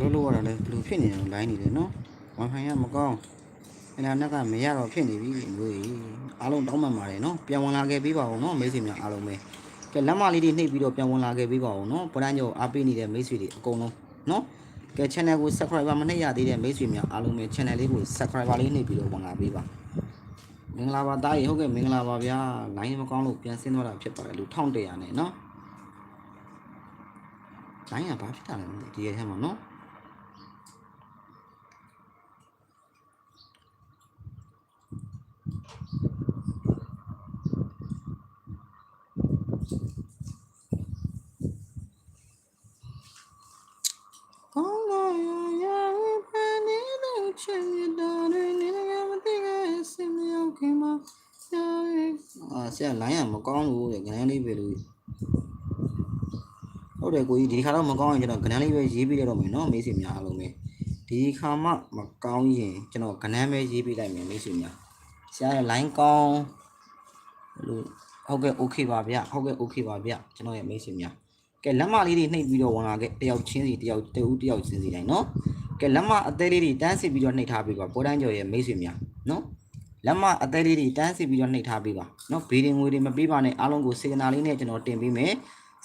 လို့လို့ရတာလဲဘယ်လိုဖြစ်နေလဲလိုင်းနေတယ်နော် wifi ကမကောင်းအဲ့ဒါနက်ကမရတော့ဖြစ်နေပြီမျိုးကြီးအားလုံးတောင်းပန်ပါတယ်နော်ပြန်ဝင်လာခဲ့ပေးပါဦးနော်မိတ်ဆွေများအားလုံးပဲကဲလက်မလေးတွေနှိပ်ပြီးတော့ပြန်ဝင်လာခဲ့ပေးပါဦးနော်ပရန်ကျော်အားပေးနေတဲ့မိတ်ဆွေတွေအကုန်လုံးနော်ကဲ channel ကို subscriber မနှိပ်ရသေးတဲ့မိတ်ဆွေများအားလုံးပဲ channel လေးကို subscriber လေးနှိပ်ပြီးတော့ဝင်လာပေးပါမင်္ဂလာပါတားရေဟုတ်ကဲ့မင်္ဂလာပါဗျာ line မကောင်းလို့ပြန်ဆင်းသွားတာဖြစ်ပါတယ်လူ1100နဲ့နော် line ကဘာဖြစ်တာလဲမသိဒီရဲထဲမှာနော် ကောင်းလာရရပန်းနေတော့ချင်ရတော့နေနေရမသိခဲ့စင်မြောက်ခင်မှာ အာဆရာလိုင်းကမကောင်းဘူးတဲ့ခဏလေးပဲလို့ဟုတ်တယ်ကိုကြီးဒီခါတော့မကောင်းရင်ကျွန်တော်ခဏလေးပဲရေးပေးလိုက်တော့မယ်နော်မိတ်ဆွေများအားလုံးပဲဒီခါမှမကောင်းရင်ကျွန်တော်ခဏပဲရေးပေးလိုက်မယ်မိတ်ဆွေများဆရာရဲ့ line ကောင်းလို့ဟုတ်ကဲ့ okay ပါဗျဟုတ်ကဲ့ okay ပါဗျကျွန်တော်ရဲ့မိတ်ဆွေများ ကဲလက်မလေးတွေနှိပ်ပြီးတော့ဝင်လာခဲ့တယောက်ချင်းစီတယောက်တဦးတယောက်ချင်းစီတိုင်းနော်ကဲလက်မအသေးလေးတွေတန်းစစ်ပြီးတော့နှိပ်ထားပေးပါပေါ်တန်းကျော်ရဲ့မိတ်ဆွေများနော်လက်မအသေးလေးတွေတန်းစစ်ပြီးတော့နှိပ်ထားပေးပါနော်ဘေးရင်ငွေတွေမပေးပါနဲ့အားလုံးကိုစေကနာလေးနဲ့ကျွန်တော်တင်ပေးမယ်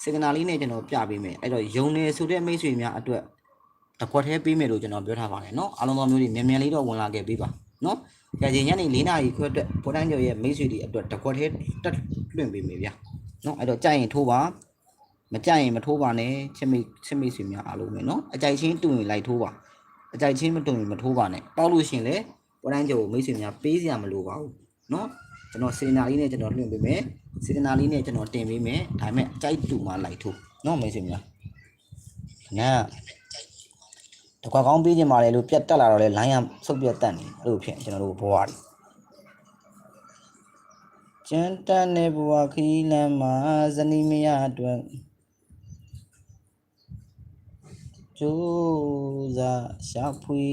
စေကနာလေးနဲ့ကျွန်တော်ပြပေးမယ်အဲ့တော့ယုံနေဆိုတဲ့မိတ်ဆွေများအတွက်တစ်ခွက်သေးပေးမယ်လို့ကျွန်တော်ပြောထားပါတယ်နော်အားလုံးသောမျိုးတွေမြန်မြန်လေးတော့ဝင်လာခဲ့ပေးပါနော်ကြရင်ညနေ၄နာရီခွဲအတွက်ပေါ်တန်းကျော်ရဲ့မိတ်ဆွေတွေအတွက်တစ်ခွက်သေးတက်လွင့်ပေးမယ်ဗျာနော်အဲ့တော့ကြိုက်ရင်ထိုးပါ မကြိုက်ရင်မထိုးပါနဲ့ချစ်မိချစ်မိဆွေများအားလုံးပဲเนาะအကြိုက်ချင်းတူရင်လိုက်ထိုးပါအကြိုက်ချင်းမတူရင်မထိုးပါနဲ့တောက်လို့ရှရင်လေပေါ်တိုင်းကျော်ကိုမိတ်ဆွေများပေးစရာမလိုပါဘူးเนาะကျွန်တော်စေနာလေးနဲ့ကျွန်တော်လွှင့်ပေးမယ်စေနာလေးနဲ့ကျွန်တော်တင်ပေးမယ်ဒါပေမဲ့အကြိုက်တူမှလိုက်ထိုးเนาะမိတ်ဆွေများနာတကွာကောင်းပေးခြင်းပါလေလို့ပြတ်တက်လာတော့လေလိုင်းရဆုတ်ပြတ်တက်နေအဲ့လိုဖြစ်ကျွန်တော်တို့ဘဝတွေကျန်တန်တဲ့ဘဝခရီးလမ်းမှာဇနီးမရအတွက် ကျိုးစားရှာဖွေ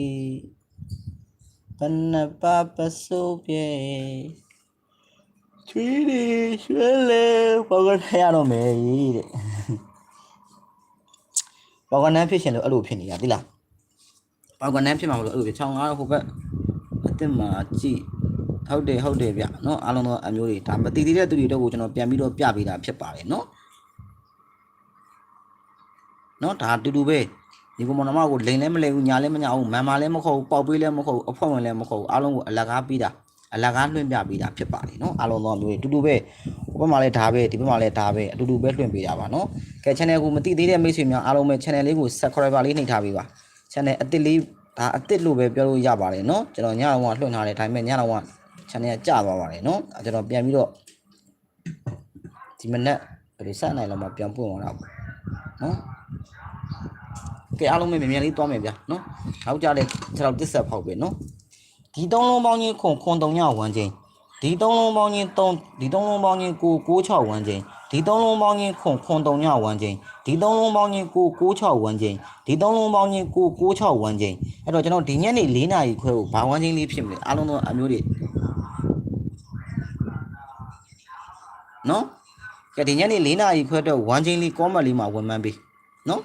ဘဏပပစိုးပြေချွေးရီရွှဲလေပေါ်ကနေရတော့မယ်တဲ့ပေါ်ကနေဖြစ်ရှင်လို့အဲ့လိုဖြစ်နေတာသိလားပေါ်ကနေဖြစ်မှာမလို့အဲ့လိုဖြစ်ချောင်းကားတော့ဟိုဘက်အစ်စ်မှာကြည့်ဟုတ်တယ်ဟုတ်တယ်ဗျเนาะအားလုံးသောအမျိုးတွေဒါမတည်သေးတဲ့သူတွေတော့ကိုကျွန်တော်ပြန်ပြီးတော့ပြပေးတာဖြစ်ပါတယ်เนาะเนาะဒါအတူတူပဲ ဒီကောင်မနမကိုလိန်လည်းမလိန်ဘူးညာလည်းမညာဘူးမန်မာလည်းမခေါ်ဘူးပေါက်ပေးလည်းမခေါ်ဘူးအဖွက်ဝင်လည်းမခေါ်ဘူးအားလုံးကိုအလကားပေးတာအလကားလွှင့်ပြပေးတာဖြစ်ပါတယ်နော်အားလုံးသောမျိုးတွေအတူတူပဲဟိုဘက်မှာလည်းဒါပဲဒီဘက်မှာလည်းဒါပဲအတူတူပဲလွှင့်ပေးတာပါနော်ကဲ channel ကိုမသိသေးတဲ့မိတ်ဆွေများအားလုံးပဲ channel လေးကို subscriber လေးနှိပ်ထားပေးပါ channel အစ်စ်လေးဒါအစ်စ်လို့ပဲပြောလို့ရပါတယ်နော်ကျွန်တော်ညတော့ကလွှင့်ထားတယ်ဒါပေမဲ့ညတော့က channel ကကျသွားပါတယ်နော်အဲကျွန်တော်ပြန်ပြီးတော့ဒီမနက်ဘယ်လိုစနိုင်လောက်မှပြန်ပွင့်သွားတာပေါ့နော် ကဲအားလုံးပဲမြန်မြန်လေးသွားမယ်ဗျာနော်နောက်ကြတဲ့ခြေထောက်တစ်ဆက်ဖောက်ပဲနော်ဒီသုံးလုံးပေါင်းချင်းခွန်ခွန်တုံညဝမ်းချင်းဒီသုံးလုံးပေါင်းချင်း3ဒီသုံးလုံးပေါင်းချင်း9 96ဝမ်းချင်းဒီသုံးလုံးပေါင်းချင်းခွန်ခွန်တုံညဝမ်းချင်းဒီသုံးလုံးပေါင်းချင်း9 96ဝမ်းချင်းဒီသုံးလုံးပေါင်းချင်း9 96ဝမ်းချင်းအဲ့တော့ကျွန်တော်ဒီညနေ4နာရီခွဲကိုဘာဝမ်းချင်းလေးဖြစ်မလဲအားလုံးသောအမျိုးတွေနော်ကဲဒီညနေ4နာရီခွဲတော့ဝမ်းချင်းလေး comment လေးမှာဝင်မှန်းပေးနော်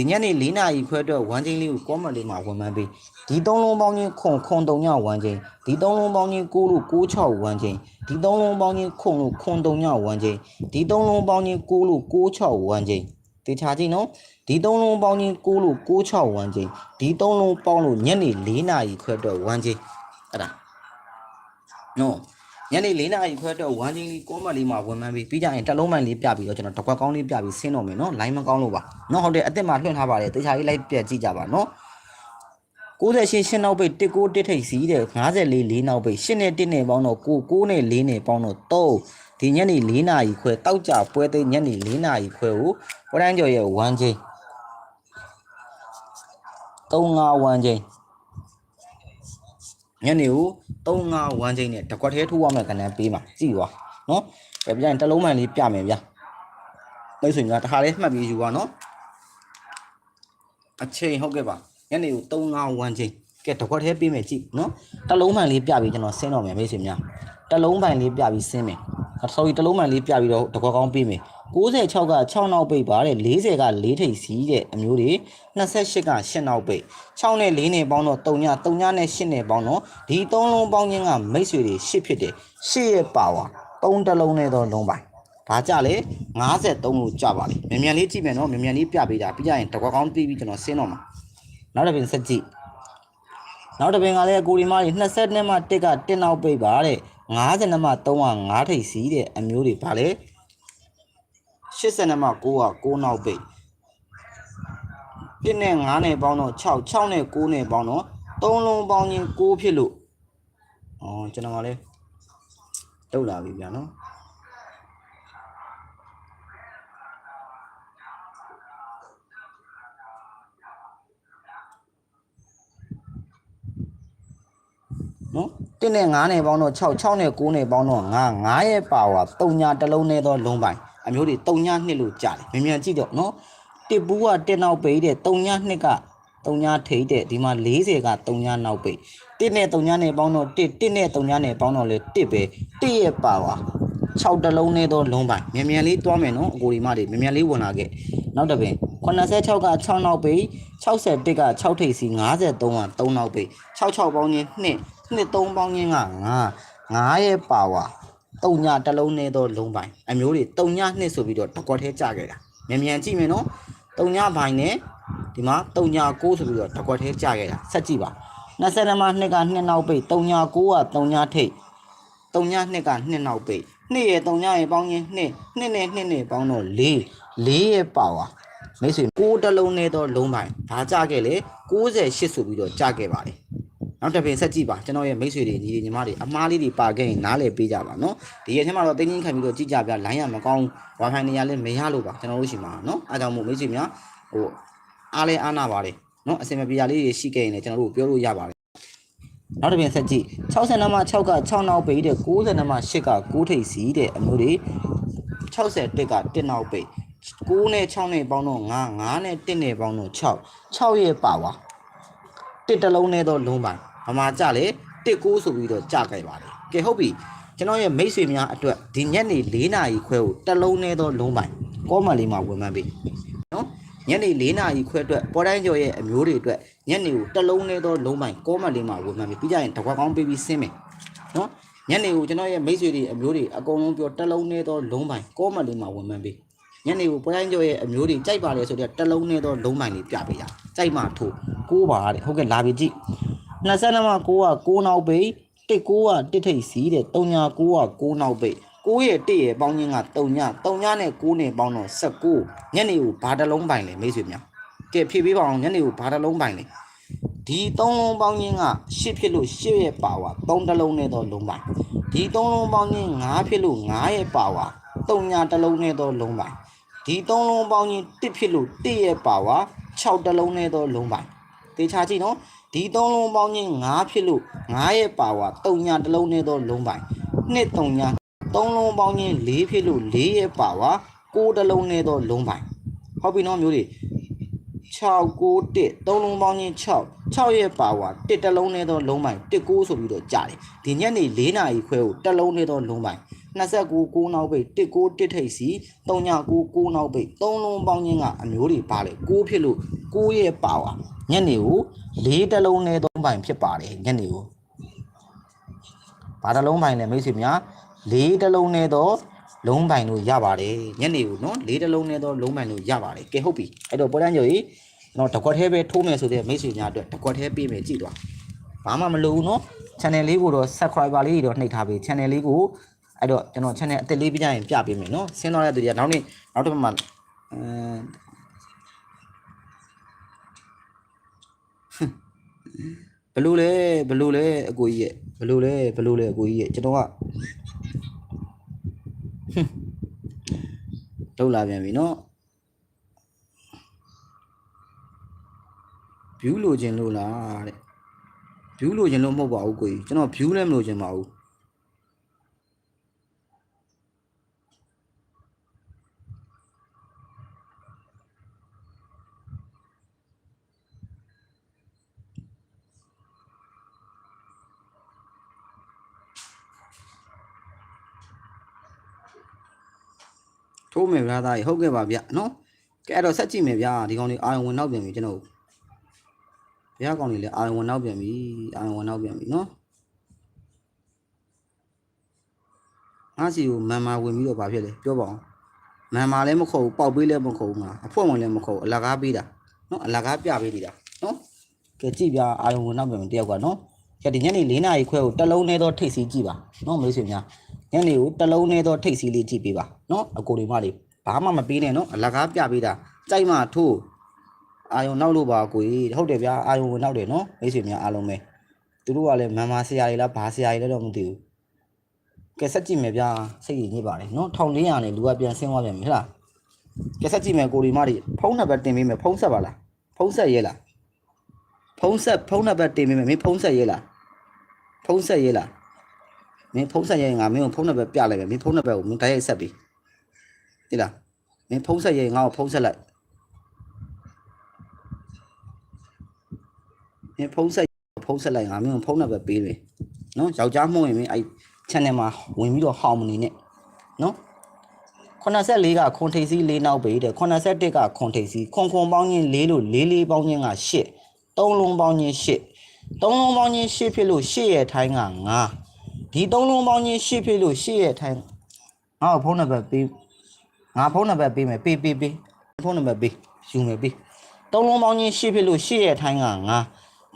ဒီညနေ၄နာရီခွဲအတွက်ဝမ်းချင်းလေးကိုကောမန့်လေးမှာဝန်မှန်းပေးဒီသုံးလုံးပေါင်းချင်းခွန်ခွန်တုံညဝမ်းချင်းဒီသုံးလုံးပေါင်းချင်း6လို့66ဝမ်းချင်းဒီသုံးလုံးပေါင်းချင်းခွန်လို့ခွန်တုံညဝမ်းချင်းဒီသုံးလုံးပေါင်းချင်း6လို့66ဝမ်းချင်းတေချာကြည့်နော်ဒီသုံးလုံးပေါင်းချင်း6လို့66ဝမ်းချင်းဒီသုံးလုံးပေါင်းလို့ညနေ၄နာရီခွဲအတွက်ဝမ်းချင်းအဲ့ဒါနော် ညနေ၄နာရီခွဲတော့ဝမ်းချင်းလေးကောမလေးမှာဝင်မှန်းပြီးပြီးကြရင်တက်လုံးမှန်လေးပြပြီးတော့ကျွန်တော်တကွက်ကောင်းလေးပြပြီးဆင်းတော့မယ်နော်လိုင်းမကောင်းလို့ပါနော်ဟုတ်တယ်အစ်စ်မှာလွှင့်ထားပါတယ်တေချာလေးလိုက်ပြကြည့်ကြပါနော်98ရှင်းနောက်ပိတ်19တစ်ထိပ်စီးတဲ့54 4နောက်ပိတ်8နဲ့1နဲ့ပေါင်းတော့9 9နဲ့4နဲ့ပေါင်းတော့3ဒီညနေ4နာရီခွဲတောက်ကြပွဲသိမ်းညနေ4နာရီခွဲကိုပရန်ကျော်ရဲ့ဝမ်းချင်း35ဝမ်းချင်း ညနေကို3-5ဝမ်းချင်းနဲ့တကွက်သေးထိုးရမယ်ကဏ္ဍပေးမှာကြည့်ပါနော်ပြပြရင်တစ်လုံးမှန်လေးပြမယ်ဗျာမိတ်ဆွေများတစ်ခါလေးမှတ်ပြီးယူပါနော်အချိန်ဟုတ်ကဲ့ပါညနေကို3-5ဝမ်းချင်းကဲတကွက်သေးပေးမယ်ကြည့်နော်တစ်လုံးမှန်လေးပြပြီးကျွန်တော်ဆင်းတော့မယ်မိတ်ဆွေများတစ်လုံးပိုင်လေးပြပြီးဆင်းမယ် sorry တစ်လုံးမှန်လေးပြပြီးတော့တကွက်ကောင်းပေးမယ် 96က6နောက်ပိတ်ပါတဲ့40က4ထိပ်စီးတဲ့အမျိုးတွေ28က8နောက်ပိတ်6နဲ့4နဲ့ပေါင်းတော့3ည3ညနဲ့8နဲ့ပေါင်းတော့ဒီ3လုံးပေါင်းခြင်းကမိတ်ဆွေတွေ8ဖြစ်တယ်8ရဲ့ပါဝါ3တလုံးနဲ့တော့လုံးပိုင်ဒါကြလေ53လို့ကြပါလေမြန်မြန်လေးကြည့်မယ်နော်မြန်မြန်လေးပြပေးတာပြီးကြရင်တကွက်ကောင်းပြီးပြီးကျွန်တော်ဆင်းတော့မှာနောက်တစ်ပင်စက်ကြည့်နောက်တစ်ပင်ကလည်းကိုရီမားကြီး20နဲ့မှ1က1နောက်ပိတ်ပါတဲ့50နဲ့မှ3က5ထိပ်စီးတဲ့အမျိုးတွေပါလေ 80နဲ့မှ9က9နောက်ပိတ်1နဲ့5နဲ့ပေါင်းတော့6 6နဲ့9နဲ့ပေါင်းတော့3လုံးပေါင်းချင်း9ဖြစ်လို့အော်ကျွန်တော်ကလည်းတုတ်လာပြီဗျာနော်နော်1နဲ့5နဲ့ပေါင်းတော့6 6နဲ့9နဲ့ပေါင်းတော့5 5ရဲ့ပါဝါ3ညာတစ်လုံးနဲ့တော့လုံးပိုင် အမျိုးတွေ3ညာ2လို့ကြားတယ်မြန်မြန်ကြည့်တော့နော်တစ်ဘူးက1နောက်ပိတ်တဲ့3ညာ2က3ညာထိတ်တဲ့ဒီမှာ40က3ညာနောက်ပိတ်1နဲ့3ညာနဲ့ပေါင်းတော့1 1နဲ့3ညာနဲ့ပေါင်းတော့လေ1ပဲ1ရဲ့ပါဝါ6တစ်လုံးနဲ့တော့လုံးပိုင်မြန်မြန်လေးတွားမယ်နော်အကိုဒီမတွေမြန်မြန်လေးဝင်လာခဲ့နောက်တစ်ပင်86က6နောက်ပိတ်61က6ထိပ်စီ53က3နောက်ပိတ်66ပေါင်းချင်း2နှစ်3ပေါင်းချင်းက9 9ရဲ့ပါဝါ တုံညာတစ်လုံးနဲ့တော့လုံးပိုင်အမျိုးတွေတုံညာနှစ်ဆိုပြီးတော့တကွက်ထဲကြခဲ့တာမြန်မြန်ကြည့်မယ်နော်တုံညာဘိုင်နဲ့ဒီမှာတုံညာ6ဆိုပြီးတော့တကွက်ထဲကြခဲ့တာဆက်ကြည့်ပါ20မှာ2က2နောက်ပိတ်တုံညာ9ကတုံညာထိတ်တုံညာ2က2နောက်ပိတ်2ရဲ့တုံညာရဲ့ပေါင်းချင်း2 2နဲ့2နဲ့ပေါင်းတော့4 4ရဲ့ပါဝါမိတ်ဆွေ6တလုံးနဲ့တော့လုံးပိုင်ဒါကြခဲ့လေ68ဆိုပြီးတော့ကြခဲ့ပါတယ် နောက်တစ်ပင်ဆက်ကြည့်ပါကျွန်တော်ရဲ့မိတ်ဆွေတွေညီတွေညီမတွေအမားလေးတွေပါခဲ့ရင်နားလည်ပေးကြပါနော်ဒီရက်ထဲမှာတော့တင်းချင်းခံပြီးတော့ကြည့်ကြပြလိုင်းရမကောင်း wifi နေရာလည်းမရလို့ပါကျွန်တော်တို့ရှိမှာနော်အဲကြောင့်မို့မိတ်ဆွေများဟိုအားလဲအားနာပါတယ်နော်အစင်မပြေရလေးတွေရှိခဲ့ရင်လည်းကျွန်တော်တို့ပြောလို့ရပါတယ်နောက်တစ်ပင်ဆက်ကြည့်60နံပါတ်6က6နောက်ပိတ်တဲ့90နံပါတ်8က9ထိပ်စီးတဲ့အမျိုးတွေ60တက်က1နောက်ပိတ်9နဲ့6နဲ့ပေါင်းတော့9 9နဲ့1နဲ့ပေါင်းတော့6 6ရဲ့ပါဝါတစ်တလုံးနဲ့တော့လုံးပိုင် ဗမာကြလေတစ်ကိုးဆိုပြီးတော့ကြကြိုက်ပါလေကဲဟုတ်ပြီကျွန်တော်ရဲ့မိတ်ဆွေများအတွက်ဒီညနေ၄နာရီခွဲကိုတစ်လုံးနဲ့တော့လုံးပိုင်ကောမလေးမှာဝင်မှန်းပြီနော်ညနေ၄နာရီခွဲအတွက်ပေါ်တိုင်းကျော်ရဲ့အမျိုးတွေအတွက်ညနေကိုတစ်လုံးနဲ့တော့လုံးပိုင်ကောမလေးမှာဝင်မှန်းပြီပြီးကြရင်တကွက်ကောင်းပေးပြီးဆင်းမယ်နော်ညနေကိုကျွန်တော်ရဲ့မိတ်ဆွေတွေအမျိုးတွေအကုန်လုံးပြောတစ်လုံးနဲ့တော့လုံးပိုင်ကောမလေးမှာဝင်မှန်းပြီညနေကိုပေါ်တိုင်းကျော်ရဲ့အမျိုးတွေကြိုက်ပါလေဆိုတော့တစ်လုံးနဲ့တော့လုံးပိုင်လေးပြပေးရကြိုက်မှထိုးကိုးပါတဲ့ဟုတ်ကဲ့လာပြီကြည့် 22မှာ9က9နောက်ပိတ်တစ်9ကတစ်ထိပ်စီးတဲ့3ညာ9က9နောက်ပိတ်9ရဲ့1ရဲ့ပေါင်းချင်းက3ည3ညနဲ့9နဲ့ပေါင်းတော့19ညနေကိုဘာတစ်လုံးပိုင်လဲမိတ်ဆွေများကဲဖြည့်ပေးပါအောင်ညနေကိုဘာတစ်လုံးပိုင်လဲဒီ3လုံးပေါင်းချင်းက10ဖြစ်လို့10ရဲ့ပါဝါ3တစ်လုံးနဲ့တော့လုံးပိုင်ဒီ3လုံးပေါင်းချင်း9ဖြစ်လို့9ရဲ့ပါဝါ3ညတစ်လုံးနဲ့တော့လုံးပိုင်ဒီ3လုံးပေါင်းချင်း1ဖြစ်လို့1ရဲ့ပါဝါ6တစ်လုံးနဲ့တော့လုံးပိုင်တေချာကြည့်နော် ဒီသုံးလုံးပေါင်းချင်း9ဖြစ်လို့9ရဲ့ပါဝါ3ညာတစ်လုံးနဲ့တော့လုံးပိုင်နှစ်3ညာသုံးလုံးပေါင်းချင်း4ဖြစ်လို့4ရဲ့ပါဝါ6တစ်လုံးနဲ့တော့လုံးပိုင်ဟုတ်ပြီနော်မျိုးတွေ6 9 1သုံးလုံးပေါင်းချင်း6 6ရဲ့ပါဝါ1တစ်လုံးနဲ့တော့လုံးပိုင်1 9ဆိုပြီးတော့ကြားတယ်ဒီညနေ4နာရီခွဲကိုတစ်လုံးနဲ့တော့လုံးပိုင်29 9နောက်ပိတ်1 9 1ထိပ်စီ3ည9 9နောက်ပိတ်3လုံးပေါင်းချင်းကအမျိုးတွေပါလေ6ဖြစ်လို့6ရဲ့ပါဝါ ညနေကို၄တလုံးနဲ့သုံးပိုင်ဖြစ်ပါတယ်ညနေကိုဘာတလုံးပိုင်လဲမိတ်ဆွေများ၄တလုံးနဲ့တော့လုံးပိုင်လို့ရပါတယ်ညနေကိုနော်၄တလုံးနဲ့တော့လုံးပိုင်လို့ရပါတယ်ကဲဟုတ်ပြီအဲ့တော့ပေါ်တန်းကျော်ကြီးကျွန်တော်တကွက်သေးပဲထိုးမယ်ဆိုတဲ့မိတ်ဆွေများအတွက်တကွက်သေးပေးမယ်ကြည့်သွားဘာမှမလိုဘူးနော် channel လေးကိုတော့ subscriber လေးတွေတော့နှိပ်ထားပေး channel လေးကိုအဲ့တော့ကျွန်တော် channel အသစ်လေးပြကြရင်ပြပေးမယ်နော်ဆင်းသွားတဲ့သူတွေကနောက်နေ့နောက်တစ်ပတ်မှအဲ ဘလို့လဲဘလို့လဲအကိုကြီးရဲ့ဘလို့လဲဘလို့လဲအကိုကြီးရဲ့ကျွန်တော်ကထုတ်လာပြန်ပြီနော် view လိုချင်လို့လားတဲ့ view လိုချင်လို့မဟုတ်ပါဘူးကိုကြီးကျွန်တော် view လည်းမလိုချင်ပါဘူး ထိုထိုးမယ်ဗျာသားကြီးဟုတ်ကဲ့ပါဗျနော်ကဲအဲ့တော့ဆက်ကြည့်မယ်ဗျာဒီကောင်လေးအာယုံဝင်နောက်ပြန်ပြီကျွန်တော်ဘုရားကောင်လေးလည်းအာယုံဝင်နောက်ပြန်ပြီအာယုံဝင်နောက်ပြန်ပြီနော်ငါစီကိုမန်မာဝင်ပြီးတော့ဗာဖြစ်လေပြောပါအောင်မန်မာလည်းမခုတ်ဘူးပေါက်ပေးလည်းမခုတ်ဘူးငါအဖွင့်ဝင်လည်းမခုတ်ဘူးအလကားပေးတာနော်အလကားပြပေးနေတာနော်ကဲကြည့်ဗျာအာယုံဝင်နောက်ပြန်ပြီတယောက်ကနော်ကဲဒီညနေ၄နာရီခွဲကိုတစ်လုံးနဲ့တော့ထိတ်စီကြည့်ပါနော်မိတ်ဆွေများညနေကိုတစ်လုံးနဲ့တော့ထိတ်စီလေးကြည့်ပေးပါ နော်အကိုတွေမလေးဘာမှမပေးနဲ့နော်အလကားပြပေးတာကြိုက်မှထိုးအာယုံနောက်လို့ပါကိုကြီးဟုတ်တယ်ဗျာအာယုံဝင်နောက်တယ်နော်မိတ်ဆွေများအားလုံးပဲသူတို့ကလည်းမန်မာဆရာကြီးလားဘာဆရာကြီးလဲတော့မသိဘူးကဲဆက်ကြည့်မယ်ဗျာစိတ်ကြီးညစ်ပါလေနော်1400နဲ့လူကပြန်ဆင်းသွားပြန်ပြီဟဲ့လားကဲဆက်ကြည့်မယ်ကိုဒီမလေးဖုန်းနံပါတ်တင်ပေးမယ်ဖုန်းဆက်ပါလားဖုန်းဆက်ရဲလားဖုန်းဆက်ဖုန်းနံပါတ်တင်ပေးမယ်မင်းဖုန်းဆက်ရဲလားဖုန်းဆက်ရဲလားမင်းဖုန်းဆက်ရင်ငါမင်းကိုဖုန်းနံပါတ်ပြလိုက်မယ်မင်းဖုန်းနံပါတ်ကိုမင်းတိုက်ရိုက်ဆက်ပြီ တိလားမင်းဖုန်းဆက်ရင်ငါ့ကိုဖုန်းဆက်လိုက်မင်းဖုန်းဆက်ဖုန်းဆက်လိုက်ငါမင်းကိုဖုန်းနံပါတ်ပေးတယ်နော်ယောက်ျားမှုန့်ရင်မင်းအဲ့ channel မှာဝင်ပြီးတော့ဟောင်းမနေနဲ့နော်84ကခွန်ထိပ်စီး၄နောက်ပေတဲ့81ကခွန်ထိပ်စီးခွန်ခွန်ပေါင်းချင်း၄လို့၄၄ပေါင်းချင်းက8သုံးလုံးပေါင်းချင်း8သုံးလုံးပေါင်းချင်း8ဖြစ်လို့8ရဲ့ထိုင်းက9ဒီသုံးလုံးပေါင်းချင်းရှစ်ဖြစ်လို့ရှစ်ရဲ့ထိုင်ငါ့ကိုဖုန်းနံပါတ်ပေး ငါဖုန်းနံပါတ်ပေးမယ်ပေးပေးပေးဖုန်းနံပါတ်ပေးယူမယ်ပေးသုံးလုံးပေါင်းချင်းရှစ်ဖြစ်လို့ရှစ်ရဲ့ထိုင်ကငါ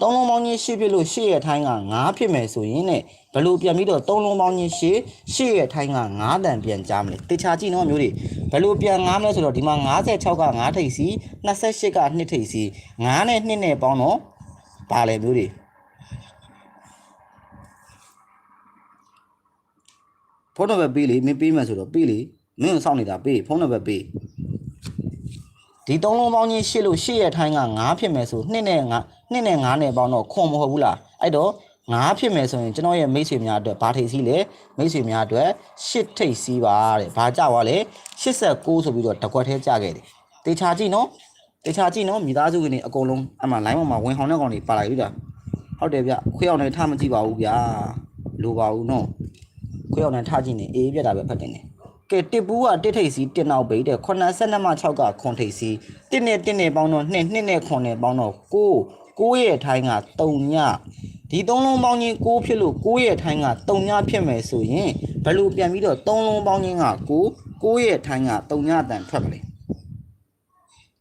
သုံးလုံးပေါင်းချင်းရှစ်ဖြစ်လို့ရှစ်ရဲ့ထိုင်ကငါဖြစ်မယ်ဆိုရင်ねဘယ်လို့ပြန်ပြီးတော့သုံးလုံးပေါင်းချင်းရှစ်ရှစ်ရဲ့ထိုင်ကငါတန်ပြန်ကြားမလဲတေချာကြည့်နော်မျိုးတွေဘယ်လို့ပြန်ငါမလဲဆိုတော့ဒီမှာ56က5ထိပ်စီ28က2ထိပ်စီ9နဲ့2နဲ့ပေါင်းတော့ပါလေမျိုးတွေဖုန်းနံပါတ်ပေးလေမင်းပေးမယ်ဆိုတော့ပေးလေ မင်းကိုစောင့်နေတာပေးဖုန်းနံပါတ်ပေးဒီသုံးလုံးပေါင်းချင်းရှစ်လို့ရှစ်ရဲ့ထိုင်းက9ဖြစ်မယ်ဆို2နဲ့9 2နဲ့9နဲ့ပေါင်းတော့ခွန်မဟုတ်ဘူးလားအဲ့တော့9ဖြစ်မယ်ဆိုရင်ကျွန်တော်ရဲ့မိတ်ဆွေများအတွက်ဘာထိပ်စီးလဲမိတ်ဆွေများအတွက်8ထိပ်စီးပါတဲ့ဘာကြွားလဲ89ဆိုပြီးတော့တကွက်ထဲကြခဲ့တယ်တေချာကြည့်နော်တေချာကြည့်နော်မိသားစုဝင်တွေအကုန်လုံးအမှ line ပေါ်မှာဝင်ဟောင်းတဲ့ကောင်တွေပါလာပြီလားဟုတ်တယ်ဗျခွေးအောင်လည်းထားမကြည့်ပါဘူးဗျာလိုပါဘူးနော်ခွေးအောင်နဲ့ထားကြည့်နေအေးပြတ်တာပဲဖတ်တင်တယ် ကဲတစ်ပူးကတစ်ထိပ်စီတစ်နောက်ပိတ်တဲ့82မှ6ကခွန်ထိပ်စီတစ်နဲ့တစ်နဲ့ပေါင်းတော့2နှစ်နဲ့ခွန်နဲ့ပေါင်းတော့9 9ရဲ့ထိုင်းက3ညဒီသုံးလုံးပေါင်းချင်း9ဖြစ်လို့9ရဲ့ထိုင်းက3ညဖြစ်မယ်ဆိုရင်ဘယ်လိုပြန်ပြီးတော့သုံးလုံးပေါင်းချင်းက9 9ရဲ့ထိုင်းက3ညတန်ထွက်မလဲ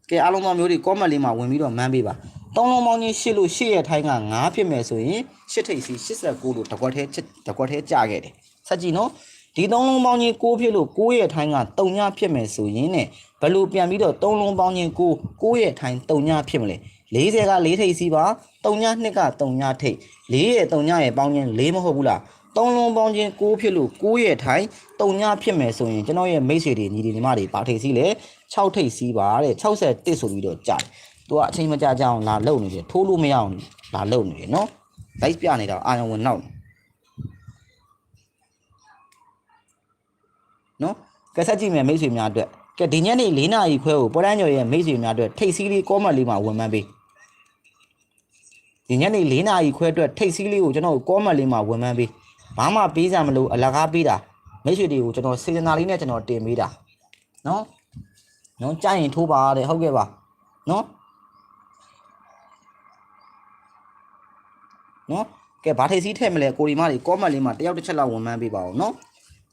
ကဲအားလုံးပေါင်းမျိုးတွေ comment လေးမှာဝင်ပြီးတော့မန်းပေးပါသုံးလုံးပေါင်းချင်း8လို့8ရဲ့ထိုင်းက9ဖြစ်မယ်ဆိုရင်8ထိပ်စီ89လို့တကွက်ထဲတကွက်ထဲကြာခဲ့တယ်ဆက်ကြည့်နော် ဒီသုံးလုံးပေါင်းချင်း6ဖြစ်လို့9ရဲ့ထိုင်းက3ညဖြစ်မယ်ဆိုရင်ねဘယ်လိုပြန်ပြီးတော့သုံးလုံးပေါင်းချင်း9 9ရဲ့ထိုင်း3ညဖြစ်မလဲ40က4ထိပ်စီပါ3ည2က3ညထိပ်4ရဲ့3ညရဲ့ပေါင်းချင်း4မဟုတ်ဘူးလားသုံးလုံးပေါင်းချင်း6ဖြစ်လို့9ရဲ့ထိုင်း3ညဖြစ်မယ်ဆိုရင်ကျွန်တော်ရဲ့မိတ်ဆွေတွေညီတွေညီမတွေပါထိပ်စီလေ6ထိပ်စီပါတဲ့61ဆိုပြီးတော့ကြာတယ်သူကအချိန်မကြာကြအောင်လာလုံနေတယ်ထိုးလို့မရအောင်လာလုံနေတယ်နော် live ပြနေတာအာရုံဝင်နောက် နော်ကဲဆက်ကြည့်မယ်မိတ်ဆွေများအတွက်ကဲဒီညနေ၄နာရီခွဲကိုပေါ်တန်းကျော်ရဲ့မိတ်ဆွေများအတွက်ထိတ်စီးလေး comment လေးမှာဝင်မှန်းပေးဒီညနေ၄နာရီခွဲအတွက်ထိတ်စီးလေးကိုကျွန်တော် comment လေးမှာဝင်မှန်းပေးဘာမှပေးစရာမလိုအလကားပေးတာမိတ်ဆွေတွေကိုကျွန်တော်စေတနာလေးနဲ့ကျွန်တော်တင်ပေးတာနော်နော်ကြိုက်ရင်ထိုးပါတဲ့ဟုတ်ကဲ့ပါနော်နော်ကဲဘာထိတ်စီးထည့်မလဲကိုဒီမလေး comment လေးမှာတယောက်တစ်ချက်လောက်ဝင်မှန်းပေးပါဦးနော်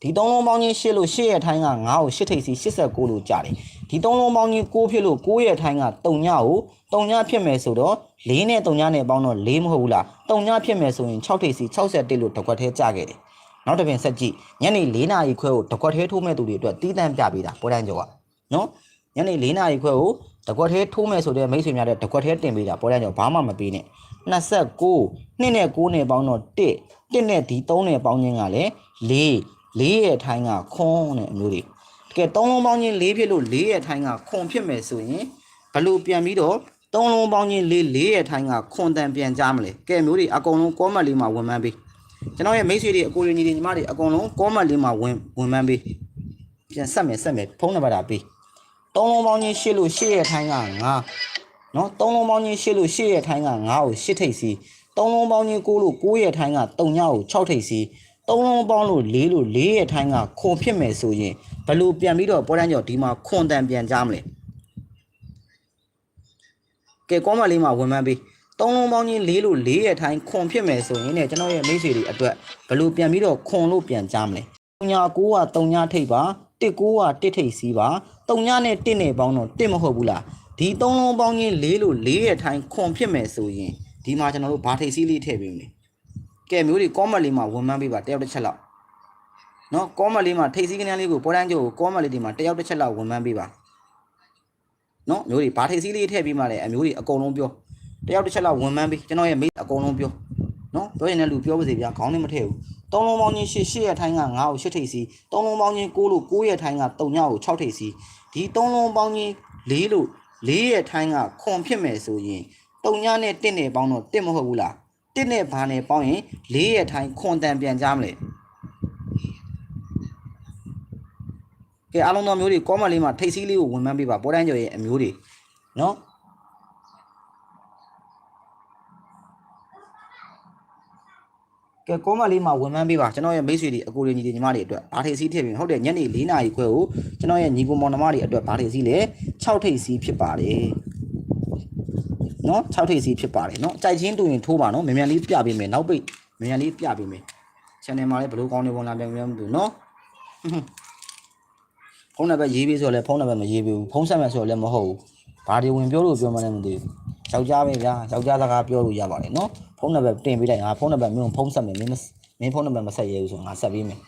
ဒီသုံးလုံးပေါင်းချင်းရှစ်လို့ရှစ်ရဲ့ထိုင်းက9ကိုရှစ်ထိပ်စီ89လို့ကြာတယ်ဒီသုံးလုံးပေါင်းချင်း6ဖြစ်လို့6ရဲ့ထိုင်းက3ညကို3ညဖြစ်မယ်ဆိုတော့4နဲ့3ညနဲ့ပေါင်းတော့4မဟုတ်ဘူးလား3ညဖြစ်မယ်ဆိုရင်6ထိပ်စီ61လို့တစ်ခွက်သေးကြာခဲ့တယ်နောက်တစ်ပြင်ဆက်ကြည့်ညနေ4နာရီခွဲကိုတစ်ခွက်သေးထိုးမဲ့သူတွေအတွက်တီးတန့်ပြပေးတာပေါ်တန်းကျော်ကနော်ညနေ4နာရီခွဲကိုတစ်ခွက်သေးထိုးမဲ့ဆိုတဲ့မိတ်ဆွေများတဲ့တစ်ခွက်သေးတင်ပေးတာပေါ်တန်းကျော်ဘာမှမပေးနဲ့29နှစ်နဲ့9နဲ့ပေါင်းတော့1 1နဲ့ဒီ3နဲ့ပေါင်းခြင်းကလည်း4 လေးရဲ့ထိုင်းကခွန်းတဲ့အမျိုးတွေတကယ်သုံးလုံးပေါင်းချင်းလေးဖြစ်လို့လေးရဲ့ထိုင်းကခွန်ဖြစ်မယ်ဆိုရင်ဘလို့ပြန်ပြီးတော့သုံးလုံးပေါင်းချင်းလေးလေးရဲ့ထိုင်းကခွန်တန်ပြန်ကြမလဲကဲမျိုးတွေအကုန်လုံးကောမတ်လေးမှာဝင်မှန်းပေးကျွန်တော်ရဲ့မိတ်ဆွေတွေအကိုရညီတွေညီမတွေအကုန်လုံးကောမတ်လေးမှာဝင်ဝင်မှန်းပေးပြန်ဆက်မယ်ဆက်မယ်ဖုန်းနံပါတ်တာပေးသုံးလုံးပေါင်းချင်းရှစ်လို့ရှစ်ရဲ့ထိုင်းက9နော်သုံးလုံးပေါင်းချင်းရှစ်လို့ရှစ်ရဲ့ထိုင်းက9ကိုရှစ်ထိပ်စီသုံးလုံးပေါင်းချင်း9လို့9ရဲ့ထိုင်းက3ညကို6ထိပ်စီ သုံးလုံးပေါင်းလို့၄လို့၄ရဲ့ထိုင်းကခွန်ဖြစ်မယ်ဆိုရင်ဘယ်လို့ပြန်ပြီးတော့ပေါ်တန်းကျော်ဒီမှာခွန်တန်ပြန်ကြားမလဲကဲကောမလေးမှာဝင်မှန်းပြီးသုံးလုံးပေါင်းချင်း၄လို့၄ရဲ့ထိုင်းခွန်ဖြစ်မယ်ဆိုရင်ねကျွန်တော်ရဲ့မိတ်ဆွေတွေအတွက်ဘယ်လို့ပြန်ပြီးတော့ခွန်လို့ပြန်ကြားမလဲတုံညာ9ကတုံညာထိပ်ပါတစ်9ကတစ်ထိပ်စီးပါတုံညာနဲ့တစ်နဲ့ပေါင်းတော့တစ်မဟုတ်ဘူးလားဒီသုံးလုံးပေါင်းချင်း၄လို့၄ရဲ့ထိုင်းခွန်ဖြစ်မယ်ဆိုရင်ဒီမှာကျွန်တော်တို့ဘာထိပ်စီးလေးထည့်ပေးမလဲ ကဲမျိုးတွေကောမက်လေးမှာဝန်မှန်းပေးပါတယောက်တစ်ချက်လောက်နော်ကောမက်လေးမှာထိတ်စည်းကနန်းလေးကိုပေါ်တန်းကျိုးကိုကောမက်လေးဒီမှာတယောက်တစ်ချက်လောက်ဝန်မှန်းပေးပါနော်မျိုးတွေဘာထိတ်စည်းလေးထည့်ပြီးမှလည်းအမျိုးတွေအကုန်လုံးပြောတယောက်တစ်ချက်လောက်ဝန်မှန်းပေးကျွန်တော်ရဲ့မိတ်အကုန်လုံးပြောနော်ပြောရင်လည်းလူပြောပါစေဗျာခေါင်းနဲ့မထည့်ဘူးသုံးလုံးပေါင်းချင်းရှစ်ရှစ်ရဲ့ထိုင်းက9ကိုရှစ်ထိပ်စီသုံးလုံးပေါင်းချင်း9လို့9ရဲ့ထိုင်းက3ညကို6ထိပ်စီဒီသုံးလုံးပေါင်းချင်း4လို့4ရဲ့ထိုင်းကခွန်ဖြစ်မယ်ဆိုရင်3ညနဲ့1နဲ့ပေါင်းတော့1မဟုတ်ဘူးလား တစ်နဲ့ဘာနဲ့ပေါင်းရင်လေးရထိုင်ခွန်တန်ပြန်ကြမလဲကဲအားလုံးသောမျိုးတွေကောမလေးမှာထိတ်စီးလေးကိုဝင်မှန်းပေးပါပေါ်တန်းကျော်ရဲ့အမျိုးတွေနော်ကဲကောမလေးမှာဝင်မှန်းပေးပါကျွန်တော်ရဲ့မိတ်ဆွေတွေအကိုတွေညီတွေညီမတွေအတွက်ဘာထိတ်စီးထည့်ပြီးဟုတ်တယ်ညနေ4နာရီခွဲကိုကျွန်တော်ရဲ့ညီကိုမောင်နှမတွေအတွက်ဘာထိတ်စီးလဲ6ထိတ်စီးဖြစ်ပါတယ် နော်6ထိပ်စီဖြစ်ပါတယ်နော်ကြိုက်ချင်းတူရင်ထိုးပါနော်မြန်မြန်လေးပြပေးမယ်နောက်ပိတ်မြန်မြန်လေးပြပေးမယ် channel မှာလည်းဘလို့ကောင်းနေပုံလာပြန်ပြန်မသိဘူးနော်ဖုန်းနံပါတ်ရေးပြီးဆိုတော့လည်းဖုန်းနံပါတ်မရေးပေးဘူးဖုန်းဆက်မယ်ဆိုတော့လည်းမဟုတ်ဘူးဘာတွေဝင်ပြောလို့ပြောမှလည်းမသိဘူးယောက်ျားပဲဗျာယောက်ျားစကားပြောလို့ရပါတယ်နော်ဖုန်းနံပါတ်တင်ပေးလိုက်ငါဖုန်းနံပါတ်မျိုးဖုန်းဆက်မယ်မင်းမမင်းဖုန်းနံပါတ်မဆက်ရဘူးဆိုငါဆက်ပေးမယ်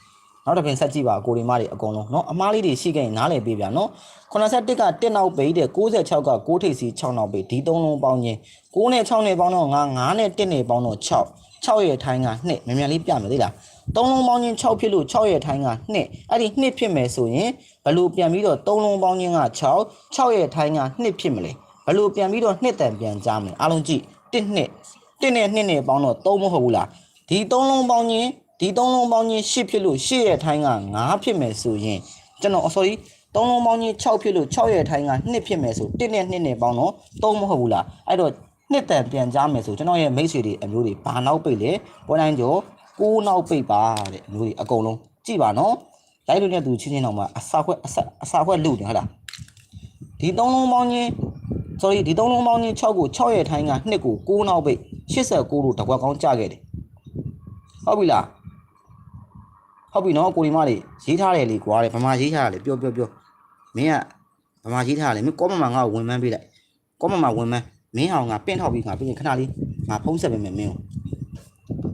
နောက်တစ်ပင်ဆက်ကြည့်ပါကိုရီမတွေအကုန်လုံးเนาะအမားလေးတွေရှိခဲ့ရင်နားလည်ပေးဗျာเนาะ81က1နောက်ပိတ်တဲ့66က6ထိပ်စီ6နောက်ပိတ်ဒီသုံးလုံးပေါင်းချင်း6နဲ့6နဲ့ပေါင်းတော့ငါ9နဲ့1နဲ့ပေါင်းတော့6 6ရဲ့ထိုင်းက2မြန်မြန်လေးပြမယ်သိလားသုံးလုံးပေါင်းချင်း6ဖြစ်လို့6ရဲ့ထိုင်းက2အဲ့ဒီ2ဖြစ်မယ်ဆိုရင်ဘယ်လိုပြန်ပြီးတော့သုံးလုံးပေါင်းချင်းက6 6ရဲ့ထိုင်းက2ဖြစ်မလဲဘယ်လိုပြန်ပြီးတော့2တန်ပြန်ကြားမလဲအားလုံးကြည့်1 2 1နဲ့2နဲ့ပေါင်းတော့3မဟုတ်ဘူးလားဒီသုံးလုံးပေါင်းချင်း ဒီသုံးလုံးပေါင်းချင်း10ဖြစ်လို့10ရဲ့ထိုင်းက9ဖြစ်မယ်ဆိုရင်ကျွန်တော် sorry သုံးလုံးပေါင်းချင်း6ဖြစ်လို့6ရဲ့ထိုင်းက2ဖြစ်မယ်ဆို1နဲ့2နဲ့ပေါင်းတော့3မဟုတ်ဘူးလားအဲ့တော့နှစ်တန်ပြန်ကြားမယ်ဆိုကျွန်တော်ရဲ့မိတ်ဆွေတွေအမျိုးတွေဘာနောက်ပိတ်လဲပေါ်တိုင်းကျော်6နောက်ပိတ်ပါတဲ့အမျိုးတွေအကုန်လုံးကြည့်ပါနော်လိုက်လို့နဲ့သူချင်းချင်းတော့မှအစာခွက်အစာအစာခွက်လူတယ်ဟုတ်လားဒီသုံးလုံးပေါင်းချင်း sorry ဒီသုံးလုံးပေါင်းချင်း6ကို6ရဲ့ထိုင်းက2ကို6နောက်ပိတ်89လို့တကွက်ကောင်းကြခဲ့တယ်ဟုတ်ပြီလား ဟုတ်ပြီနော်ကိုဒီမလေးရေးထားတယ်လေကွာတဲ့ဗမာရေးထားတယ်လေပြောပြောပြောမင်းကဗမာရေးထားတယ်လေမင်းကောမမငါ့ကိုဝင်မှန်းပေးလိုက်ကောမမဝင်မှန်းမင်းအောင်ငါပင့်ထောက်ပြီးငါပြင်ခဏလေးငါဖုံးဆက်ပေးမယ်မင်းကို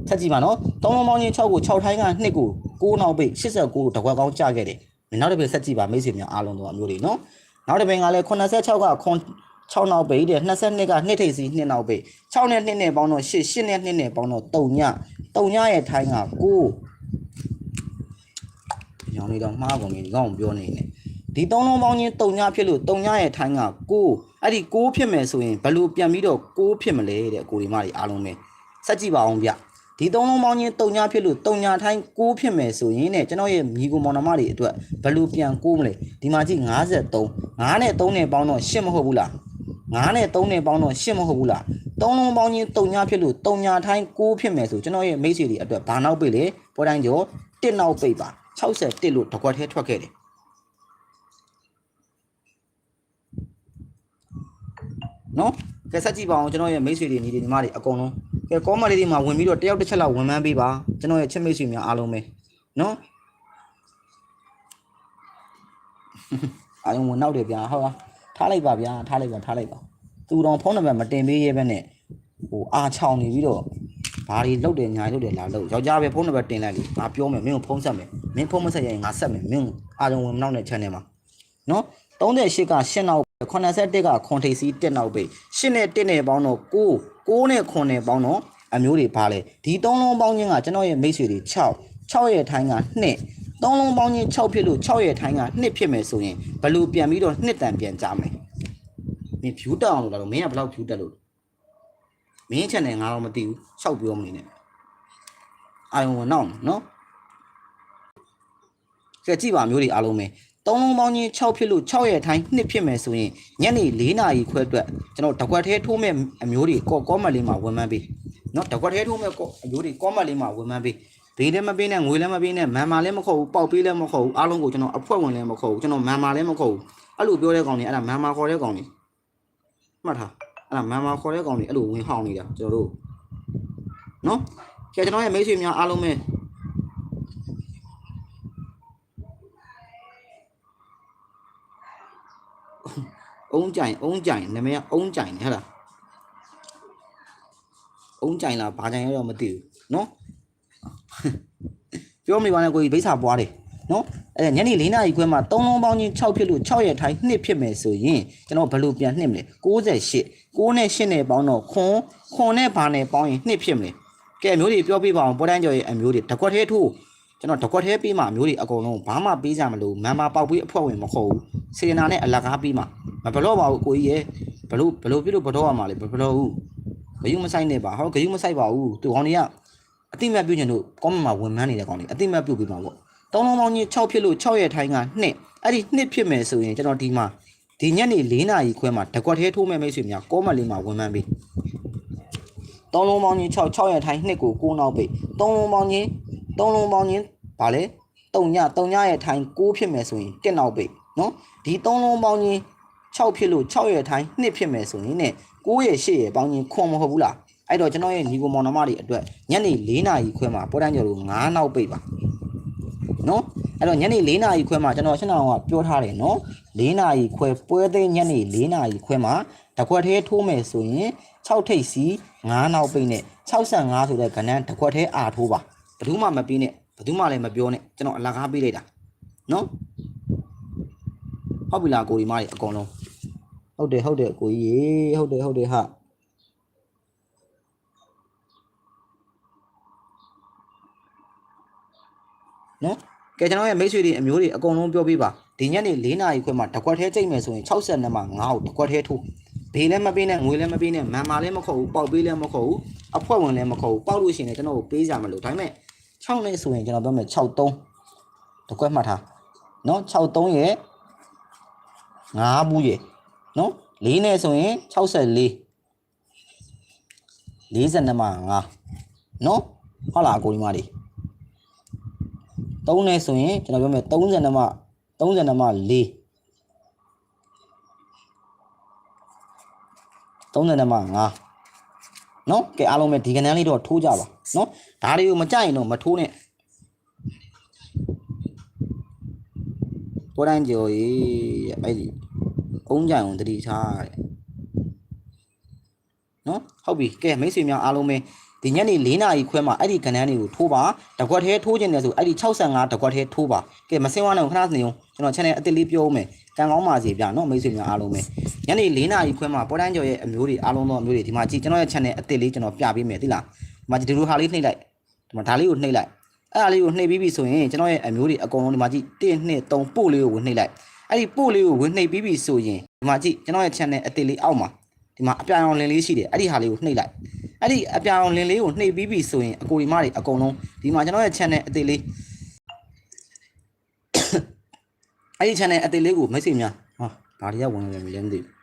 ဆက်ကြည့်ပါနော်သုံးလုံးပေါင်းချင်း6ကို6ထိုင်းက2ကို6နောက်ပိတ်89ကိုတကွက်ကောင်းကြခဲ့တယ်နောက်တစ်ပိတ်ဆက်ကြည့်ပါမိတ်ဆွေများအားလုံးတော့အမျိုးတွေနော်နောက်တစ်ပိတ်ကလည်း86ကခွန်6နောက်ပိတ်တဲ့22က2ထိပ်စီ2နောက်ပိတ်6နဲ့2နဲ့ပေါင်းတော့8 8နဲ့2နဲ့ပေါင်းတော့3ည3ညရဲ့ထိုင်းက9 ညောင်နေတော့မှားကုန်ပြီဒီကောင်ပြောနေနေဒီသုံးလုံးပေါင်းချင်း3ညဖြစ်လို့3ညရဲ့ထိုင်းက9အဲ့ဒီ9ဖြစ်မယ်ဆိုရင်ဘယ်လိုပြန်ပြီးတော့9ဖြစ်မလဲတဲ့ကိုဒီမတွေအားလုံးပဲစက်ကြည့်ပါအောင်ဗျဒီသုံးလုံးပေါင်းချင်း3ညဖြစ်လို့3ညထိုင်း9ဖြစ်မယ်ဆိုရင်ねကျွန်တော်ရဲ့မိကူမောင်နှမတွေအတွက်ဘယ်လိုပြန်9မလဲဒီမှာကြည့်53 9နဲ့3နဲ့ပေါင်းတော့10မဟုတ်ဘူးလား9နဲ့3နဲ့ပေါင်းတော့10မဟုတ်ဘူးလားသုံးလုံးပေါင်းချင်း3ညဖြစ်လို့3ညထိုင်း9ဖြစ်မယ်ဆိုကျွန်တော်ရဲ့မိတ်ဆွေတွေအတွက်ဘာနောက်ပိတ်လဲပေါ်တိုင်းကျော်1နောက်ပိတ်ပါ 61လို့တကွက်ထဲထွက်ခဲ့တယ်နော်ကဲဆက်ကြည့်ပါအောင်ကျွန်တော်ရဲ့မိတ်ဆွေတွေညီတွေညီမတွေအကုန်လုံးကဲကောမလေးတွေမှာဝင်ပြီးတော့တယောက်တစ်ချက်လောက်ဝင်မှန်းပေးပါကျွန်တော်ရဲ့ချစ်မိတ်ဆွေများအားလုံးပဲနော်အားလုံးဝင်နောက်တယ်ဗျာဟုတ်လားထားလိုက်ပါဗျာထားလိုက်ပါထားလိုက်ပါသူတော်ဖုန်းနံပါတ်မတင်ပေးရဲပဲနဲ့ဟိုအာချောင်နေပြီးတော့ဘာတွေလုတ်တယ်ညာလုတ်တယ်လာလုတ်ယောက်ျားပဲဖုန်းနံပါတ်တင်လိုက်လေငါပြောမယ်မင်းကိုဖုန်းဆက်မယ် မင်းဖုန်းမဆက်ရင်ငါဆက်မယ်မင်းအားလုံးဝင်မနောက်တဲ့ channel မှာနော်38က8နောက်81ကခွန်ထိပ်စီ1နောက်ပိတ်8နဲ့1နဲ့ပေါင်းတော့9 9နဲ့9နဲ့ပေါင်းတော့အမျိုးတွေပါလေဒီ3လုံးပေါင်းခြင်းကကျွန်တော်ရဲ့မိတ်ဆွေတွေ6 6ရဲ့ထိုင်းက2 3လုံးပေါင်းခြင်း6ဖြစ်လို့6ရဲ့ထိုင်းက2ဖြစ်မယ်ဆိုရင်ဘယ်လိုပြန်ပြီးတော့2တန်ပြန်ကြမလဲမင်းဖြူတက်အောင်လို့လားလို့မင်းကဘယ်လောက်ဖြူတက်လို့မင်းချက်နဲ့ငါတော့မသိဘူးရှောက်ပြောမနေနဲ့အာယုံဝင်တော့နော် ကြည့်ပါမျိုးတွေအားလုံးပဲသုံးလုံးပေါင်းချင်း6ဖြစ်လို့6ရဲ့အတိုင်း2ဖြစ်မယ်ဆိုရင်ညနေ4နာရီခွဲအတွက်ကျွန်တော်တကွက်ထဲထိုးမဲ့အမျိုးတွေကော့ကော့မတ်လေးမှာဝင်မှန်းပေးနော်တကွက်ထဲထိုးမဲ့ကော့အမျိုးတွေကော့မတ်လေးမှာဝင်မှန်းပေးဘေးလည်းမပေးနဲ့ငွေလည်းမပေးနဲ့မန်မာလည်းမခေါ်ဘူးပေါက်ပေးလည်းမခေါ်ဘူးအားလုံးကိုကျွန်တော်အဖွဲ့ဝင်လည်းမခေါ်ဘူးကျွန်တော်မန်မာလည်းမခေါ်ဘူးအဲ့လိုပြောတဲ့ကောင်တွေအဲ့ဒါမန်မာခေါ်တဲ့ကောင်တွေမှတ်ထားအဲ့ဒါမန်မာခေါ်တဲ့ကောင်တွေအဲ့လိုဝင်ဟောင်းနေတာကျွန်တော်တို့နော်ကဲကျွန်တော်ရဲ့မိတ်ဆွေများအားလုံးပဲ အုံးကြိုင်အုံးကြိုင်နာမည်ကအုံးကြိုင်နေဟဲ့လားအုံးကြိုင်လားဘာကြိုင်လဲတော့မသိဘူးနော်ပြောမိပါနဲ့ကိုကြီးဘိစာပွားတယ်နော်အဲညနေ၄နာရီခွဲမှာ3လုံးပေါင်းချင်း6ဖြစ်လို့6ရက်ထိုင်း2ဖြစ်မယ်ဆိုရင်ကျွန်တော်ဘယ်လိုပြန်နှစ်မလဲ68 6နဲ့8နဲ့ပေါင်းတော့ခွန်ခွန်နဲ့ဘာနဲ့ပေါင်းရင်2ဖြစ်မလဲကဲအမျိုးတွေပြောပြပါအောင်ပေါ်တန်းကျော်ရဲ့အမျိုးတွေတကွက်သေးထိုးကျွန်တော်တကွက်သေးပြီးမှအမျိုးတွေအကုန်လုံးဘာမှပေးကြမလို့မန်မာပေါက်ပြီးအဖွဲ့ဝင်မခေါ်ဘူး စေနာနဲ့အလကားပြီးမှမဘလို့ပါဘူးကိုကြီးရဲ့ဘလို့ဘလို့ပြလို့ဘတော့ရမှာလေဘလို့ဘူးဂယုမဆိုင်နဲ့ပါဟောဂယုမဆိုင်ပါဘူးသူကောင်တွေကအတိမတ်ပြုတ်ညင်တို့ကောမန့်မှာဝင်မှန်းနေတဲ့ကောင်လေးအတိမတ်ပြုတ်ပြီးမှာပေါ့တောင်းလုံးပေါင်းကြီး6ဖြစ်လို့6ရဲ့ထိုင်းက2အဲ့ဒီ2ဖြစ်မယ်ဆိုရင်ကျွန်တော်ဒီမှာဒီညနေ4နာရီခွဲမှာတကွက်သေးထိုးမဲ့မိတ်ဆွေများကောမန့်လေးမှာဝင်မှန်းပြီးတောင်းလုံးပေါင်းကြီး6 6ရဲ့ထိုင်း2ကို9နောက်ပိတ်တောင်းလုံးပေါင်းကြီးတောင်းလုံးပေါင်းကြီးဗာလဲ3ည3ညရဲ့ထိုင်း9ဖြစ်မယ်ဆိုရင်1နောက်ပိတ် နော်ဒီ3လုံးပေါင်းကြီး6ဖြစ်လို့6ရဲ့ထိုင်း2ဖြစ်မယ်ဆိုရင်ね9ရဲ့8ရဲ့ပေါင်းကြီးခွန်မဟုတ်ဘူးလားအဲ့တော့ကျွန်တော်ရဲ့ညီကိုမောင်နှမတွေအတွက်ညနေ4နာရီခွဲမှာပေါ်တန်းကျော်လို့9နောက်ပိတ်ပါနော်အဲ့တော့ညနေ4နာရီခွဲမှာကျွန်တော်ရှင်းအောင်ကပြောထားတယ်နော်4နာရီခွဲပွဲသိမ်းညနေ4နာရီခွဲမှာတကွက်သေးထိုးမယ်ဆိုရင်6ထိပ်စီ9နောက်ပိတ်နဲ့65ဆိုတဲ့ကဏ္ဍတကွက်သေးအာထိုးပါဘယ်သူမှမပြီးနဲ့ဘယ်သူမှလည်းမပြောနဲ့ကျွန်တော်အလကားပေးလိုက်တာနော် ဟုတ်ပြီလားကိုကြီးမကြီးအကုန်လုံးဟုတ်တယ်ဟုတ်တယ်ကိုကြီးရေဟုတ်တယ်ဟုတ်တယ်ဟာနော်ကဲကျွန်တော်ရဲ့မိတ်ဆွေတွေအမျိုးတွေအကုန်လုံးပြောပြပါဒီညနေ၄နာရီခွဲမှာတကွက်သေးကြိတ်မယ်ဆိုရင်62မှာ9ကိုတကွက်သေးထိုးဘေးလည်းမပေးနဲ့ငွေလည်းမပေးနဲ့မန်မာလည်းမခေါ်ဘူးပေါက်ပေးလည်းမခေါ်ဘူးအဖွဲဝင်လည်းမခေါ်ဘူးပေါက်လို့ရှိရင်လည်းကျွန်တော်ကိုပေးကြမလို့ဒါပေမဲ့6နဲ့ဆိုရင်ကျွန်တော်ပြောမယ်63တကွက်မှတ်ထားနော်63ရဲ့ 9ဘူးရဲ့နော်4နဲ့ဆိုရင်64 42မှာ9နော်ဟုတ်လားအကိုဒီမလေး3နဲ့ဆိုရင်ကျွန်တော်ပြောမယ်30နမ30နမ4 30နမ5နော်ကဲအားလုံးပဲဒီကနန်းလေးတော့ထိုးကြပါနော်ဒါတွေကိုမကြိုက်ရင်တော့မထိုးနဲ့ပေါ်တိုင်းကြော်ရေအဲ့ဒီ အုံးကြံအောင်တတိထားတဲ့နော်ဟုတ်ပြီကဲမိတ်ဆွေများအားလုံးပဲဒီညနေ4နာရီခွဲမှာအဲ့ဒီကဏ္ဍတွေကိုထိုးပါတကွက်သေးထိုးခြင်းတယ်ဆိုအဲ့ဒီ65တကွက်သေးထိုးပါကဲမစင်းဝါနဲ့ခဏနေအောင်ကျွန်တော် channel အသစ်လေးပြောဦးမယ်ကံကောင်းပါစေဗျာနော်မိတ်ဆွေများအားလုံးပဲညနေ4နာရီခွဲမှာပေါ်တန်းကျော်ရဲ့အမျိုးတွေအားလုံးသောအမျိုးတွေဒီမှာကြည့်ကျွန်တော်ရဲ့ channel အသစ်လေးကျွန်တော်ပြပေးမယ်သိလားဒီမှာဒီလိုဟာလေးနှိပ်လိုက်ဒီမှာဒါလေးကိုနှိပ်လိုက်အဲ့ဒါလေးကိုနှိပ်ပြီးပြီဆိုရင်ကျွန်တော်ရဲ့အမျိုးတွေအကုန်လုံးဒီမှာကြည့်1 2 3ပို့လေးကိုဝင်နှိပ်လိုက် အဲ့ဒီပို့လေးကိုဝင်နှိပ်ပြီးပြီဆိုရင်ဒီမှာကြည့်ကျွန်တော်ရဲ့ channel အသစ်လေးအောက်မှာဒီမှာအပြာရောင်လင်လေးရှိတယ်အဲ့ဒီဟာလေးကိုနှိပ်လိုက်အဲ့ဒီအပြောင်လင်းလေးကိုနှိပ်ပြီးပြီဆိုရင်အကိုဒီမတွေအကုန်လုံးဒီမှာကျွန်တော်ရဲ့ channel အသေးလေးအဲ့ဒီ channel အသေးလေးကိုမိတ်ဆွေများဟာဘာတွေကဝင်နေလဲမလဲမသိဘူး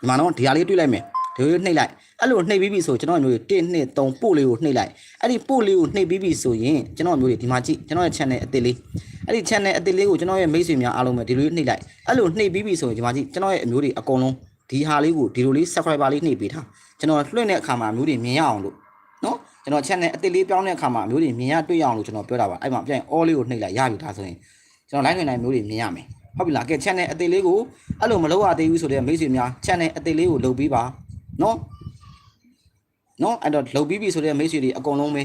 ဒီမှာတော့ဒီဟာလေးတွေ့လိုက်မယ် ဒီလိုနှိပ်လိုက်အဲ့လိုနှိပ်ပြီးပြီဆိုကျွန်တော်မျိုးတွေ1 2 3ပို့လေးကိုနှိပ်လိုက်အဲ့ဒီပို့လေးကိုနှိပ်ပြီးပြီဆိုရင်ကျွန်တော်မျိုးတွေဒီမှာကြည့်ကျွန်တော်ရဲ့ channel အသေးလေးအဲ့ဒီ channel အသေးလေးကိုကျွန်တော်ရဲ့မိတ်ဆွေများအားလုံးပဲဒီလိုနှိပ်လိုက်အဲ့လိုနှိပ်ပြီးပြီဆိုရင်ဒီမှာကြည့်ကျွန်တော်ရဲ့အမျိုးတွေအကုန်လုံးဒီဟာလေးကိုဒီလိုလေး subscriber လေးနှိပ်ပေးထားကျွန်တော်လွှင့်တဲ့အခါမှာမျိုးတွေမြင်ရအောင်လို့နော်ကျွန်တော် channel အသစ်လေးပြောင်းတဲ့အခါမှာမျိုးတွေမြင်ရတွေ့ရအောင်လို့ကျွန်တော်ပြောတာပါအဲ့မှာပြန် all လေးကိုနှိပ်လိုက်ရပြီဒါဆိုရင်ကျွန်တော် live ထွင်တိုင်းမျိုးတွေမြင်ရမယ်ဟုတ်ပြီလားကဲ channel အသစ်လေးကိုအဲ့လိုမလုပ်ရသေးဘူးဆိုတဲ့မိတ်ဆွေများ channel အသစ်လေးကိုလုပ်ပြီးပါ နော်နော်အဲ့တော့လုပ်ပြီးပြီဆိုတဲ့မိတ်ဆွေတွေအကုန်လုံးပဲ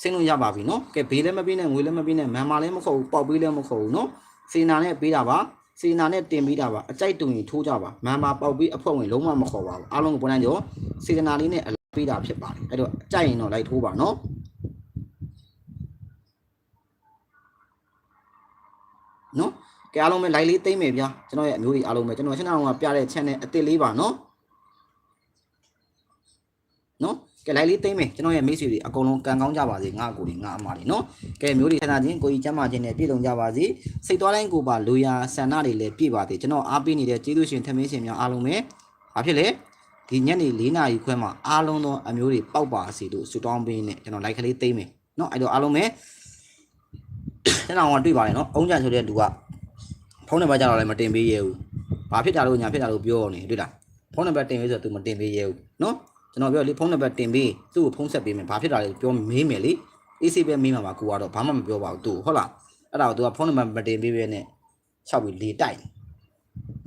ဆင်းလို့ရပါပြီနော်ကဲဘေးလည်းမပေးနဲ့ငွေလည်းမပေးနဲ့မန်မာလည်းမခေါ်ဘူးပေါက်ပေးလည်းမခေါ်ဘူးနော်စေနာနဲ့ပေးတာပါစေနာနဲ့တင်ပေးတာပါအကြိုက်တုံရင်ထိုးကြပါမန်မာပေါက်ပေးအဖွဲ့ဝင်လုံးဝမခေါ်ပါဘူးအားလုံးကိုပေါ်တိုင်းကြောစေနာလေးနဲ့အလားပေးတာဖြစ်ပါတယ်အဲ့တော့ကြိုက်ရင်တော့လိုက်ထိုးပါနော်နော်ကဲအားလုံးပဲ live လေးသိမ့်မယ်ဗျာကျွန်တော်ရဲ့အမျိုးကြီးအားလုံးပဲကျွန်တော်ရှင်းအောင်ကပြတဲ့ channel အသစ်လေးပါနော် နော်ကဲ live လေးသိမ့်မယ်ကျွန်တော်ရဲ့မိတ်ဆွေတွေအကုန်လုံးကန်ကောင်းကြပါစေငါအကိုတွေငါအမတွေနော်ကဲမျိုးတွေဆန္ဒချင်းကိုကြီးကျမ်းမာခြင်းနဲ့ပြည့်စုံကြပါစေစိတ်သွားတိုင်းကိုပါလူရာဆန္ဒတွေလည်းပြည့်ပါစေကျွန်တော်အားပေးနေတဲ့ကျေးဇူးရှင်ထမင်းရှင်များအားလုံးပဲဘာဖြစ်လဲဒီညနေ၄နာရီခွဲမှာအားလုံးသောအမျိုးတွေပေါက်ပါစေလို့ဆုတောင်းပေးနေကျွန်တော် like ကလေးသိမ့်မယ်နော်အဲ့တော့အားလုံးပဲကျွန်တော်ကတွေ့ပါတယ်နော်အုံးကြဆိုတဲ့လူကဖုန်းနံပါတ်ကြတော့လည်းမတင်ပေးရဘူးဘာဖြစ်တာလို့ညာဖြစ်တာလို့ပြောနေတွေ့လားဖုန်းနံပါတ်တင်ပေးဆိုတော့ तू မတင်ပေးရဘူးနော် ကျွန်တော်ပြောလေဖုန်းနံပါတ်တင်ပေးသူ့ကိုဖုန်းဆက်ပေးမယ်ဘာဖြစ်တာလဲပြောမေးမယ်လေအေးဆေးပဲမေးမှာပါကိုကတော့ဘာမှမပြောပါဘူးသူဟုတ်လားအဲ့ဒါကို तू ကဖုန်းနံပါတ်မတင်ပေးပဲနဲ့လျှောက်ပြီးလေတိုက်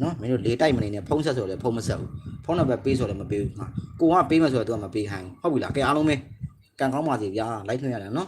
နော်မင်းတို့လေတိုက်မနေနဲ့ဖုန်းဆက်ဆိုလည်းဖုန်းမဆက်ဘူးဖုန်းနံပါတ်ပေးဆိုလည်းမပေးဘူးဟာကိုကပေးမယ်ဆိုတော့ तू ကမပေးခိုင်းဘူးဟုတ်ပြီလားကဲအားလုံးပဲကံကောင်းပါစေဗျာလိုက်ထွင်ရတယ်နော်